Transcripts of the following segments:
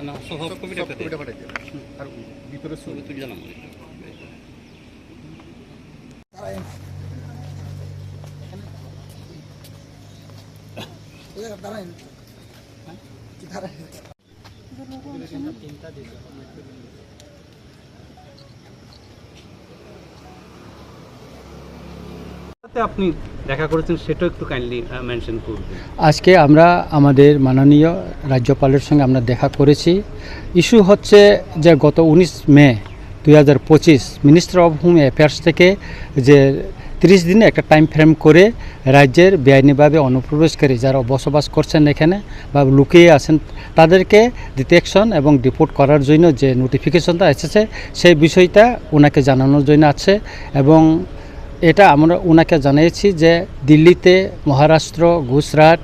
না সব কপিটা পাঠাই আর ভিতরে ছবি তুলে জানাব দাঁড়ায় দাঁড়ায় কি দাঁড়ায় আপনি দেখা করেছেন সেটাও একটু কাইন্ডলি মেনশন করবেন আজকে আমরা আমাদের মাননীয় রাজ্যপালের সঙ্গে আমরা দেখা করেছি। ইস্যু হচ্ছে যে গত উনিশ মে দুই হাজার পঁচিশ মিনিস্টার অফ হোম অ্যাফেয়ার্স থেকে যে তিরিশ দিনে একটা টাইম ফ্রেম করে রাজ্যের বেআইনিভাবে অনুপ্রবেশকারী যারা বসবাস করছেন এখানে বা লুকিয়ে আছেন, তাদেরকে ডিটেকশন এবং ডিপোর্ট করার জন্য যে নোটিফিকেশনটা এসেছে, সেই বিষয়টা ওনাকে জানানোর জন্য আছে এবং এটা আমরা ওনাকে জানিয়েছি যে দিল্লিতে মহারাষ্ট্র, গুজরাট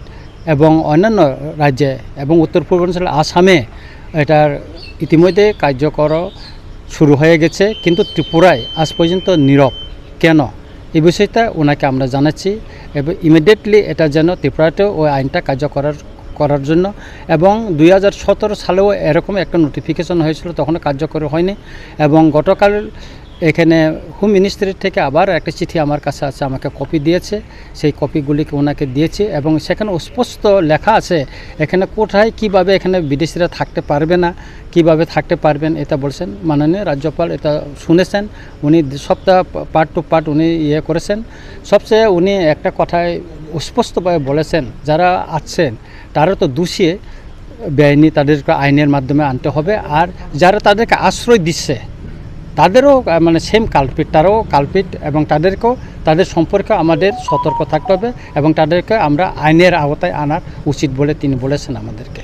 এবং অন্যান্য রাজ্যে এবং উত্তর পূর্বাঞ্চল আসামে এটার ইতিমধ্যে কার্যকর শুরু হয়ে গেছে, কিন্তু ত্রিপুরায় আজ পর্যন্ত নীরব। কেন? এই বিষয়টা ওনাকে আমরা জানাচ্ছি এবং ইমিডিয়েটলি এটা যেন ত্রিপুরাতেও ওই আইনটা কার্যকর করার জন্য এবং দুই হাজার সতেরো সালেও এরকম একটা নোটিফিকেশন হয়েছিল, তখনও কার্যকর হয়নি এবং গতকাল এখানে হোম মিনিস্ট্রির থেকে আবার একটা চিঠি আমার কাছে আছে, আমাকে কপি দিয়েছে। সেই কপিগুলিকে ওনাকে দিয়েছে এবং সেখানে স্পষ্ট লেখা আছে, এখানে কোথায় কীভাবে এখানে বিদেশিরা থাকতে পারবে না, কীভাবে থাকতে পারবেন এটা বলছেন মাননীয় রাজ্যপাল, এটা শুনেছেন। উনি সপ্তাহ পার্ট টু পার্ট উনি ইয়ে করেছেন। সবচেয়ে উনি একটা কথায় স্পষ্টভাবে বলেছেন, যারা আছেন তারা তো দোষী, বেআইনি তাদেরকে আইনের মাধ্যমে আনতে হবে, আর যারা তাদেরকে আশ্রয় দিচ্ছে তাদেরও মানে সেম কালপিট তারাও কালপিট এবং তাদেরকেও, তাদের সম্পর্কে আমাদের সতর্ক থাকতে হবে এবং তাদেরকে আমরা আইনের আওতায় আনার উচিত বলে তিনি বলেছেন আমাদেরকে।